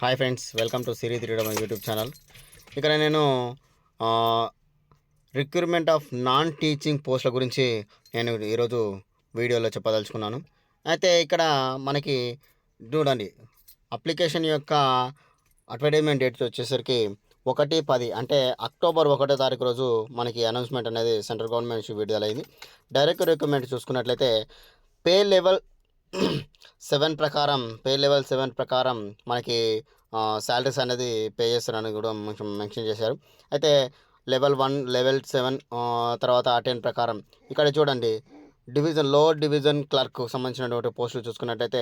Hi friends welcome to సిరీ త్రీడమ్ YouTube channel. ఇక్కడ నేను రిక్రూట్మెంట్ ఆఫ్ నాన్ టీచింగ్ పోస్టుల గురించి నేను ఈరోజు వీడియోలో చెప్పదలుచుకున్నాను. అయితే ఇక్కడ మనకి చూడండి అప్లికేషన్ యొక్క అడ్వర్టైజ్మెంట్ డేట్స్ వచ్చేసరికి ఒకటి పది అంటే అక్టోబర్ ఒకటో తారీఖు రోజు మనకి అనౌన్స్మెంట్ అనేది సెంట్రల్ గవర్నమెంట్ నుంచి విడుదలైంది. డైరెక్ట్ రిక్రూట్మెంట్ చూసుకున్నట్లయితే పే లెవెల్ సెవెన్ ప్రకారం పే లెవెల్ సెవెన్ ప్రకారం మనకి శాలరీస్ అనేది పే చేస్తారని కూడా మెన్షన్ చేశారు. అయితే లెవెల్ వన్ లెవెల్ సెవెన్ తర్వాత టెన్ ప్రకారం. ఇక్కడ చూడండి డివిజన్లో డివిజన్ క్లర్క్ సంబంధించినటువంటి పోస్టులు చూసుకున్నట్టయితే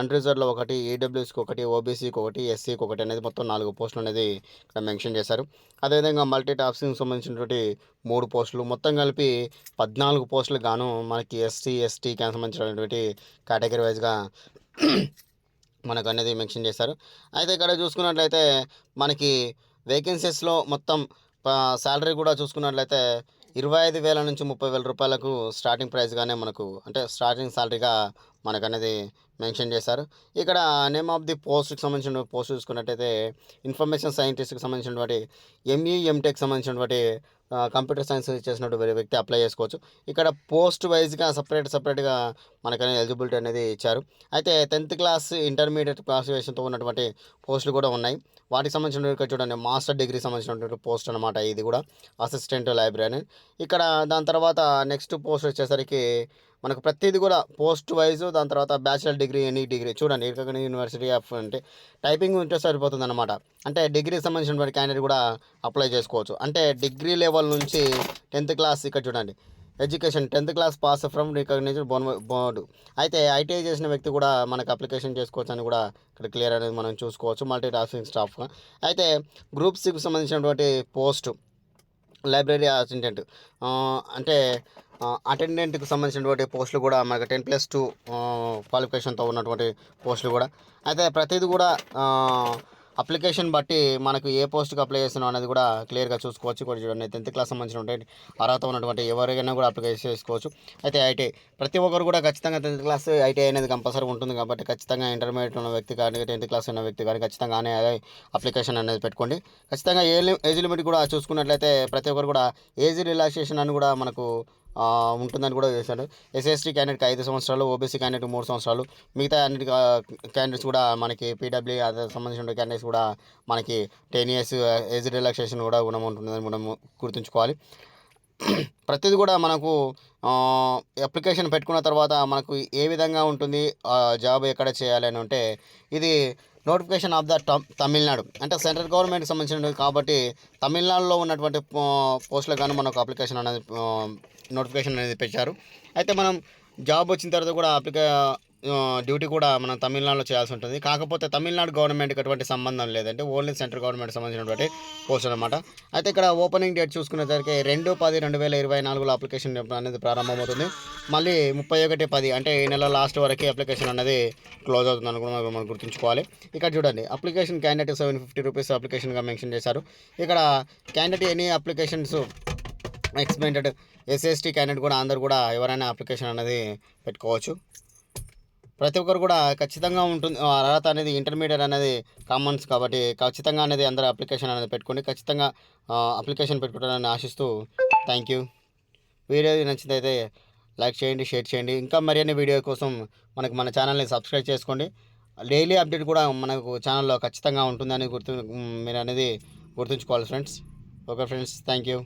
అన్రిజర్వ్లో ఒకటి ఈడబ్ల్యూఎస్కి ఒకటి ఓబీసీకి ఒకటి ఎస్సీకి ఒకటి అనేది మొత్తం నాలుగు పోస్టులు అనేది ఇక్కడ మెన్షన్ చేశారు. అదేవిధంగా మల్టీ టాస్కింగ్ సంబంధించినటువంటి మూడు పోస్టులు మొత్తం కలిపి పద్నాలుగు పోస్టులు గాను మనకి ఎస్సీ ఎస్టీకి సంబంధించినటువంటి కేటగిరీ వైజ్గా మనకు అనేది మెన్షన్ చేశారు. అయితే ఇక్కడ చూసుకున్నట్లయితే మనకి వేకెన్సీస్లో మొత్తం శాలరీ కూడా చూసుకున్నట్లయితే ఇరవై ఐదు వేల నుంచి ముప్పై వేల రూపాయలకు స్టార్టింగ్ ప్రైస్గానే మనకు అంటే స్టార్టింగ్ సాలరీగా మనకనేది మెన్షన్ చేశారు. ఇక్కడ నేమ్ ఆఫ్ ది పోస్ట్కి సంబంధించిన పోస్ట్ చూసుకున్నట్టయితే ఇన్ఫర్మేషన్ సైంటిస్ట్కి సంబంధించినటువంటి ఎంఈ ఎంటెక్ సంబంధించినటువంటి కంప్యూటర్ సైన్స్ చేసినటువంటి వ్యక్తి అప్లై చేసుకోవచ్చు. ఇక్కడ పోస్ట్ వైజ్గా సపరేట్ సపరేట్గా మనకనే ఎలిజిబిలిటీ అనేది ఇచ్చారు. అయితే టెన్త్ క్లాస్ ఇంటర్మీడియట్ క్లాసిఫికేషన్తో ఉన్నటువంటి పోస్టులు కూడా ఉన్నాయి. వాటికి సంబంధించిన చూడండి. మాస్టర్ డిగ్రీ సంబంధించినటువంటి పోస్ట్ అనమాట ఇది కూడా. అసిస్టెంట్ లైబ్రరీ ఇక్కడ దాని తర్వాత నెక్స్ట్ పోస్ట్ వచ్చేసరికి మనకు ప్రతిదీ కూడా పోస్ట్ వైజ్ దాని తర్వాత బ్యాచిలర్ డిగ్రీ ఎనీ డిగ్రీ. చూడండి ఇక్కడ యూనివర్సిటీ ఆఫ్ అంటే టైపింగ్ ఉంటే సరిపోతుంది అనమాట అంటే డిగ్రీ సంబంధించినటువంటి క్యాండిడేట్ కూడా అప్లై చేసుకోవచ్చు. అంటే డిగ్రీ లెవెల్ నుంచి టెన్త్ క్లాస్ ఇక్కడ చూడండి. Education tenth class pass from recognised bone board. అయితే ఐటీఐ చేసిన వ్యక్తి కూడా మనకు అప్లికేషన్ చేసుకోవచ్చు అని కూడా ఇక్కడ క్లియర్ అనేది మనం చూసుకోవచ్చు మల్టీ టాస్కింగ్ స్టాఫ్ అయితే గ్రూప్ సిక్స్ సంబంధించినటువంటి పోస్ట్ లైబ్రరీ అసిస్టెంట్. అంటే అటెండెంట్కి సంబంధించినటువంటి పోస్టులు కూడా మనకు టెన్ ప్లస్ టూ క్వాలిఫికేషన్తో ఉన్నటువంటి పోస్టులు కూడా. అయితే ప్రతిదీ కూడా అప్లికేషన్ బట్టి మనకు ఏ పోస్ట్కి అప్లై చేస్తున్నాం అనేది కూడా క్లియర్గా చూసుకోవచ్చు. కూడా చూడండి టెన్త్ క్లాస్ సంబంధించినటువంటి అర్హత ఉన్నటువంటి ఎవరికైనా కూడా అప్లై చేసుకోవచ్చు. అయితే ఐటీ ప్రతి ఒక్కరు కూడా ఖచ్చితంగా టెన్త్ క్లాస్ ఐటీ అనేది కంపల్సరీ ఉంటుంది కాబట్టి ఖచ్చితంగా ఇంటర్మీడియట్ ఉన్న వ్యక్తి కానీ టెన్త్ క్లాస్ ఉన్న వ్యక్తి కానీ ఖచ్చితంగానే అదే అప్లికేషన్ అనేది పెట్టుకోండి. ఖచ్చితంగా ఏ ఏజ్ లిమిట్ కూడా చూసుకున్నట్లయితే ప్రతి ఒక్కరు కూడా ఏజ్ రిలాక్సేషన్ అని కూడా మనకు ఉంటుందని కూడా చేశాడు. ఎస్ఎస్టీ క్యాండిడేట్కి ఐదు సంవత్సరాలు ఓబీసీ క్యాండిడేట్ మూడు సంవత్సరాలు. మిగతా అన్నిటి క్యాండిడేట్స్ కూడా మనకి పీడబ్ల్యూ అదే సంబంధించిన క్యాండిడేట్స్ కూడా మనకి టెన్ ఇయర్స్ ఏజ్ రిలాక్సేషన్ కూడా గుణం ఉంటుందని మనం గుర్తుంచుకోవాలి. ప్రతిదీ కూడా మనకు అప్లికేషన్ పెట్టుకున్న తర్వాత మనకు ఏ విధంగా ఉంటుంది జాబ్ ఎక్కడ చేయాలి అని అంటే ఇది నోటిఫికేషన్ ఆఫ్ ద తమిళనాడు. అంటే సెంట్రల్ గవర్నమెంట్కి సంబంధించినవి కాబట్టి తమిళనాడులో ఉన్నటువంటి పోస్టులకు కానీ మనకు అప్లికేషన్ అనేది నోటిఫికేషన్ అనేది పెట్టారు. అయితే మనం జాబ్ వచ్చిన తర్వాత కూడా అప్లికే డ్యూటీ కూడా మనం తమిళనాడులో చేయాల్సి ఉంటుంది. కాకపోతే తమిళనాడు గవర్నమెంట్కి అటువంటి సంబంధం లేదంటే ఓన్లీ సెంట్రల్ గవర్నమెంట్ సంబంధించినటువంటి పోస్ట్ అనమాట అయితే ఇక్కడ ఓపెనింగ్ డేట్ చూసుకునేసరికి రెండు పది రెండు వేల ఇరవై నాలుగులో అప్లికేషన్ అనేది ప్రారంభమవుతుంది. మళ్ళీ ముప్పై ఒకటి పది అంటే ఈ నెల లాస్ట్ వరకు అప్లికేషన్ అనేది క్లోజ్ అవుతుంది అనుకున్న మనం గుర్తుంచుకోవాలి. ఇక్కడ చూడండి application candidate seven fifty rupees అప్లికేషన్గా mention చేశారు. ఇక్కడ candidate any applications expected SST candidate కూడా అందరు కూడా ఎవరైనా అప్లికేషన్ అనేది పెట్టుకోవచ్చు. ప్రతి ఒక్కరు కూడా ఖచ్చితంగా ఉంటుంది. అర్హత అనేది ఇంటర్మీడియట్ అనేది కామన్స్ కాబట్టి ఖచ్చితంగా అనేది అందరూ అప్లికేషన్ అనేది పెట్టుకోండి. ఖచ్చితంగా అప్లికేషన్ పెట్టుకుంటారని ఆశిస్తూ థ్యాంక్ యూ వీడియో నచ్చినైతే లైక్ చేయండి షేర్ చేయండి. ఇంకా మరిన్ని వీడియో కోసం మనకు మన ఛానల్ని సబ్స్క్రైబ్ చేసుకోండి. డైలీ అప్డేట్ కూడా మనకు ఛానల్లో ఖచ్చితంగా ఉంటుందని గుర్తు మీరు అనేది గుర్తుంచుకోవాలి friends okay friends thank you